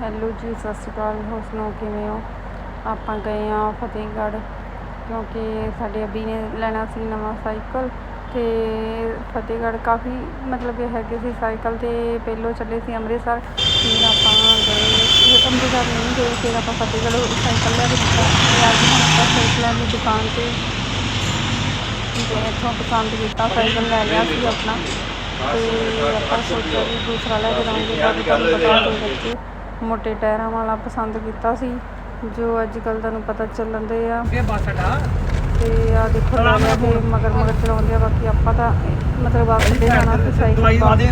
Hello ਜੀ, ਸਤਿ ਸ਼੍ਰੀ ਅਕਾਲ। ਹੋਰ ਸੁਣਾਓ, ਕਿਵੇਂ ਹੋ? ਆਪਾਂ ਗਏ ਆ ਫਤਿਹਗੜ੍ਹ ਕਿਉਂਕਿ ਸਾਡੇ ਅਬੀ ਨੇ ਲੈਣਾ ਸੀ ਨਵਾਂ ਸਾਈਕਲ ਤੇ ਫਤਿਹਗੜ੍ਹ ਕਾਫੀ ਮਤਲਬ ਇਹ ਹੈਗੇ ਸੀ ਸਾਈਕਲ ਤੇ ਪਹਿਲੋਂ ਚੱਲੇ ਸੀ ਅੰਮ੍ਰਿਤਸਰ, ਫਿਰ ਆਪਾਂ ਗਏ। ਅੰਮ੍ਰਿਤਸਰ ਨਹੀਂ ਗਏ, ਫਿਰ ਆਪਾਂ ਫਤਿਹਗੜ੍ਹ ਸਾਈਕਲ ਲੈ ਕੇ ਦਿੱਤਾ। ਤੇ ਅੱਜ ਹੁਣ ਆਪਾਂ ਸਾਈਕਲਾਂ ਦੀ ਦੁਕਾਨ ਤੇ ਤੇ ਇੱਥੋਂ ਪਸੰਦ ਕੀਤਾ, ਸਾਈਕਲ ਲੈ ਲਿਆ ਸੀ ਆਪਣਾ। ਤੇ ਆਪਾਂ ਸੋਚਿਆ ਵੀ ਦੂਸਰਾ ਲੈ ਕੇ ਦਵਾਂਗੇ ਬਾਕੀ ਤੁਹਾਨੂੰ ਪਤਾ ਦੇ ਬੱਚੇ ਮੋਟੇ ਟਾਇਰਾਂ ਵਾਲਾ ਪਸੰਦ ਕੀਤਾ ਸੀ ਜੋ ਅੱਜ ਕੱਲ ਤੁਹਾਨੂੰ ਪਤਾ ਚੱਲਣ ਦੇ ਆ। ਇਹ ਬੱਸ ਅਡਾ। ਤੇ ਆ ਦੇਖੋ ਲਾਲਿਆ ਤੇ ਮਗਰ ਮਗਰ ਚਲਾਉਂਦੇ ਆ ਬਾਕੀ ਆਪਾਂ ਤਾਂ ਮਤਲਬ ਆਪ ਦੇ ਜਾਣਾ ਸੀ ਸਾਈਕਲ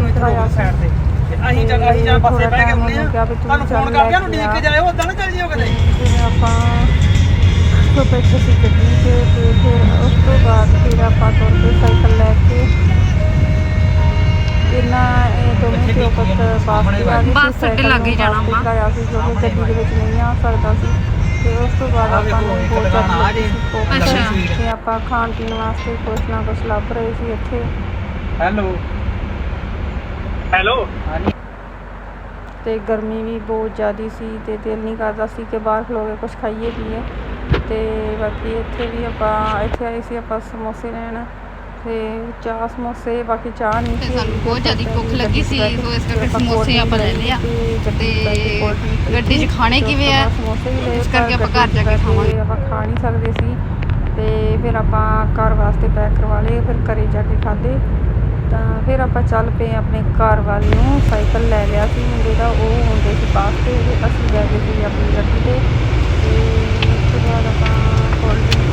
ਨੂੰ। ਸਾਈਡ ਤੇ। ਤੇ ਅਸੀਂ ਜਗ੍ਹਾ ਅਸੀਂ ਜਾਂ ਬੱਸੇ ਬਹਿ ਕੇ ਆਉਂਦੇ ਆ। ਤੂੰ ਤੁਹਾਨੂੰ ਫੋਨ ਕਰਦੇ ਆ ਨੂੰ ਲੈ ਡੀਕ ਕੇ ਜਾਇਓ ਉਦਾਂ ਨਾ ਚੱਲ ਜਿਓ ਕਦੇ ਫਿਰ ਆਪਾਂ ਤੋਂ ਬੈਠੇ ਸੀ ਤੇ ਬਾਸ ਅੱਡੇ ਲੱਗ ਜਾਣਾ ਕਿ ਗੱਡੀ ਦੇ ਵਿੱਚ ਨਹੀਂ ਆ ਸਕਦਾ ਸੀ। ਤੇ ਉਸ ਤੋਂ ਬਾਅਦ ਆਹ ਆਪਾਂ ਨੂੰ ਬਹੁਤ ਜ਼ਿਆਦਾ ਅੱਛਾ। ਤੇ ਆਪਾਂ ਖਾਣ ਪੀਣ ਵਾਸਤੇ ਕੁਛ ਨਾ ਕੁਛ ਲੱਭ ਰਹੇ ਸੀ ਇੱਥੇ। ਹੈਲੋ। ਹੈਲੋ। ਹਾਂਜੀ। ਤੇ ਗਰਮੀ ਵੀ ਬਹੁਤ ਜ਼ਿਆਦੀ ਸੀ ਤੇ ਦਿਲ ਨਹੀਂ ਕਰਦਾ ਸੀ ਕਿ ਬਾਹਰ ਖਲੋ ਕੇ ਕੁਝ ਖਾਈਏ ਪੀਏ। ਤੇ ਬਾਕੀ ਇੱਥੇ ਵੀ ਆਪਾਂ ਇੱਥੇ ਆਏ ਸੀ ਆਪਾਂ ਸਮੋਸੇ ਲੈਣ। ਤੇ ਚਾਹ ਸਮੋਸੇ ਬਾਕੀ ਚਾਹ ਨਹੀਂ ਤੇ ਸੀ ਸਾਨੂੰ ਬਹੁਤ ਜ਼ਿਆਦੀ ਭੁੱਖ ਲੱਗੀ ਸੀ, ਸੋ ਇਸ ਕਰਕੇ ਸਮੋਸੇ ਆਪਾਂ ਲੈ drink ਲਏ ਆ। ਤੇ ਗੱਡੀ 'ਚ। ਖਾਣੇ ਕਿਵੇਂ ਆ? ਇਸ ਕਰਕੇ ਆਪਾਂ ਘਰ ਜਾ ਕੇ ਖਾਵਾਂਗੇ। ਆਪਾਂ ਖਾ ਨਹੀਂ ਸਕਦੇ ਸੀ ਤੇ ਫਿਰ ਆਪਾਂ ਘਰ ਵਾਸਤੇ ਪੈਕ ਕਰਵਾ ਲਏ ਫਿਰ ਘਰੇ ਜਾ ਕੇ ਖਾਦੇ ਤਾਂ ਫਿਰ ਆਪਾਂ ਚੱਲ ਪਏ ਆਪਣੇ ਘਰ ਵੱਲ ਨੂੰ ਸਾਈਕਲ ਲੈ ਲਿਆ ਸੀ ਮੁੰਡੇ ਦਾ ਉਹ ਹੁੰਦੇ ਸੀ ਪਾਸ ਤੇ ਤੇ ਅਸੀਂ ਲੈ ਗਏ ਸੀ ਆਪਣੀ ਗੱਡੀ